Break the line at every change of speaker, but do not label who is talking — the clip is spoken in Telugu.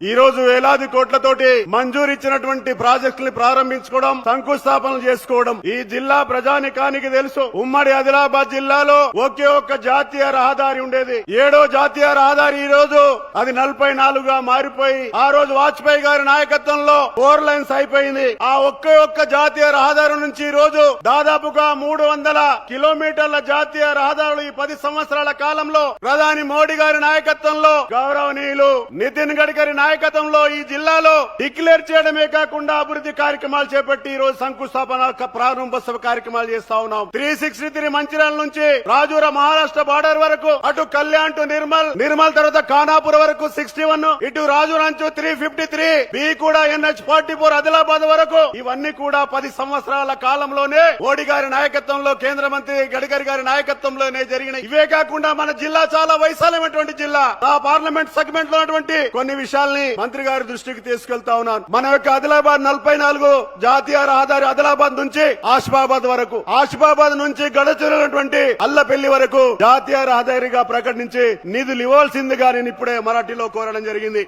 ఈ రోజు వేలాది కోట్లతోటి మంజూరు ఇచ్చినటువంటి ప్రాజెక్టులు ప్రారంభించుకోవడం శంకుస్థాపనలు చేసుకోవడం ఈ జిల్లా ప్రజానికానికి తెలుసు. ఉమ్మడి ఆదిలాబాద్ జిల్లాలో ఒకే ఒక్క జాతీయ రహదారి ఉండేది. ఏడో జాతీయ రహదారి ఈ రోజు అది నలభై నాలుగుగా మారిపోయి ఆ రోజు వాజ్పేయి గారి నాయకత్వంలో ఫోర్ లైన్స్ అయిపోయింది. ఆ ఒకే ఒక్క జాతీయ రహదారి నుంచి ఈ రోజు దాదాపుగా మూడు వందల కిలోమీటర్ల జాతీయ రహదారులు ఈ పది సంవత్సరాల కాలంలో ప్రధాని మోడీ గారి నాయకత్వంలో గౌరవనీయులు నితిన్ గడ్కరీ నాయకత్వంలో ఈ జిల్లాలో డిక్లేర్ చేయడమే కాకుండా అభివృద్ధి కార్యక్రమాలు చేపట్టి ఈ రోజు శంకుస్థాపన ప్రారంభోత్సవ కార్యక్రమాలు చేస్తా ఉన్నాం. త్రీ సిక్స్టీ త్రీ మంచిర్యాల నుంచి రాజూర మహారాష్ట్ర బార్డర్ వరకు అటు కళ్యాణ్ టు నిర్మల్ నిర్మల్ తర్వాత ఖానాపూర్ వరకు సిక్స్టీ వన్ ఇటు రాజు నుంచి త్రీ ఫిఫ్టీ త్రీ బి కూడా ఎన్హెచ్ ఫార్టీ ఫోర్ ఆదిలాబాద్ వరకు. ఇవన్నీ కూడా పది సంవత్సరాల కాలంలోనే మోడీ గారి నాయకత్వంలో కేంద్ర మంత్రి గడ్కరీ గారి నాయకత్వంలోనే జరిగిన ఇవే కాకుండా మన జిల్లా చాలా వైశాల్యమైనటువంటి జిల్లా. ఆ పార్లమెంట్ సెగ్మెంట్లో ఉన్నటువంటి కొన్ని విషయాల్ని మంత్రి గారి దృష్టికి తీసుకెళ్తా ఉన్నాను. మన యొక్క ఆదిలాబాద్ నలభై నాలుగు జాతీయ రహదారి ఆదిలాబాద్ నుంచి ఆసిఫాబాద్ వరకు. ఆసిఫాబాద్ నుంచి గడచినటువంటి అల్లపెల్లి వరకు జాతీయ రహదారిగా ప్రకటించి నిధులు ఇవ్వాల్సిందిగా నేను ఇప్పుడే మరాఠీలో కోరడం జరిగింది.